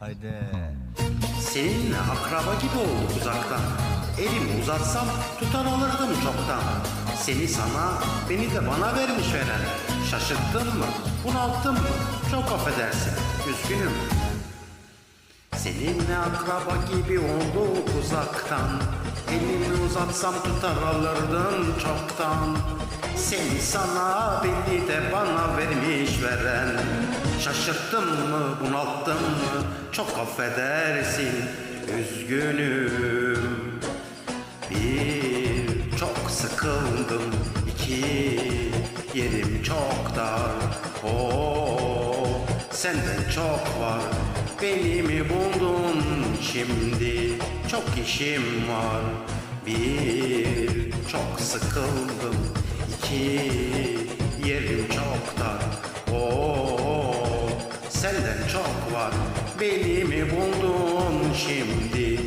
Haydi. Seninle akraba gibi olduk uzaktan. Elimi uzatsam tutar alırdım çoktan. Seni sana, beni de bana vermiş veren. Şaşırttın mı? Bunalttın mı? Çok affedersin. Üzgünüm. Seninle akraba gibi olduk uzaktan. Elimi uzatsam tutar alırdın çoktan. Seni sana, beni de bana vermiş veren. Şaşırttın mı, bunalttın mı? Çok affedersin. Üzgünüm. Bir, çok sıkıldım. İki, yerim çok dar. Oo, senden çok var. Beni mi buldun şimdi? Çok işim var. Bir, çok sıkıldım. İki, yerim çok senden çok var. Beni mi buldun şimdi?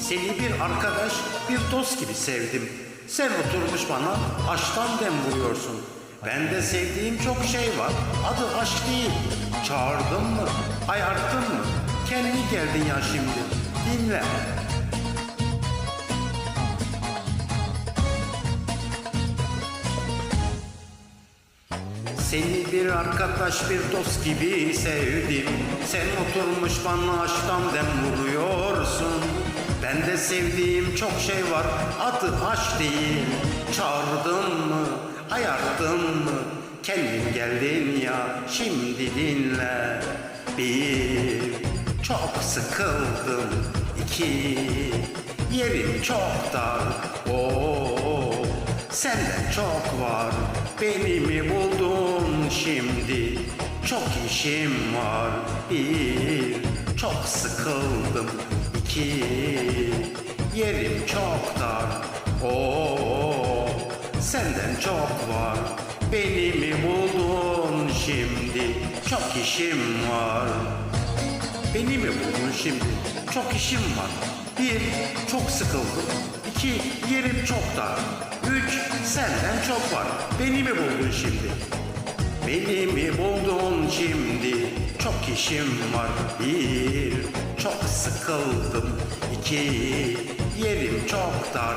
Seni bir arkadaş, bir dost gibi sevdim. Sen oturmuş bana aşktan dem vuruyorsun. Bende sevdiğim çok şey var. Adı aşk değil. Çağırdın mı? Ayarttın mı? Kendi geldin ya şimdi. Dinle. Seni bir arkadaş bir dost gibi sevdim. Sen oturmuş bana aşktan dem vuruyorsun. Ben de sevdiğim çok şey var adı aşk değil. Çağırdın mı ayardın mı? Kendin geldin ya şimdi dinle. Bir çok sıkıldım. İki yerim çok dar. Oo Senden çok var, beni mi buldun? şimdi? Çok işim var, bir, çok sıkıldım, iki, yerim çok dar. Oo, senden çok var, beni mi buldun şimdi? Çok işim var. Beni mi buldun şimdi? Çok işim var. Bir, çok sıkıldım. İki, yerim çok dar. Üç, senden çok var. Beni mi buldun şimdi? Beni buldun şimdi? Çok işim var. Bir, çok sıkıldım. İki, yerim çok dar.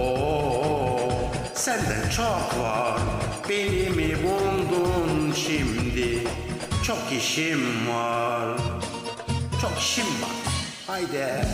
Oo, senden çok var. Beni mi buldun şimdi? Çok işim var. Çok işim var. Haydi.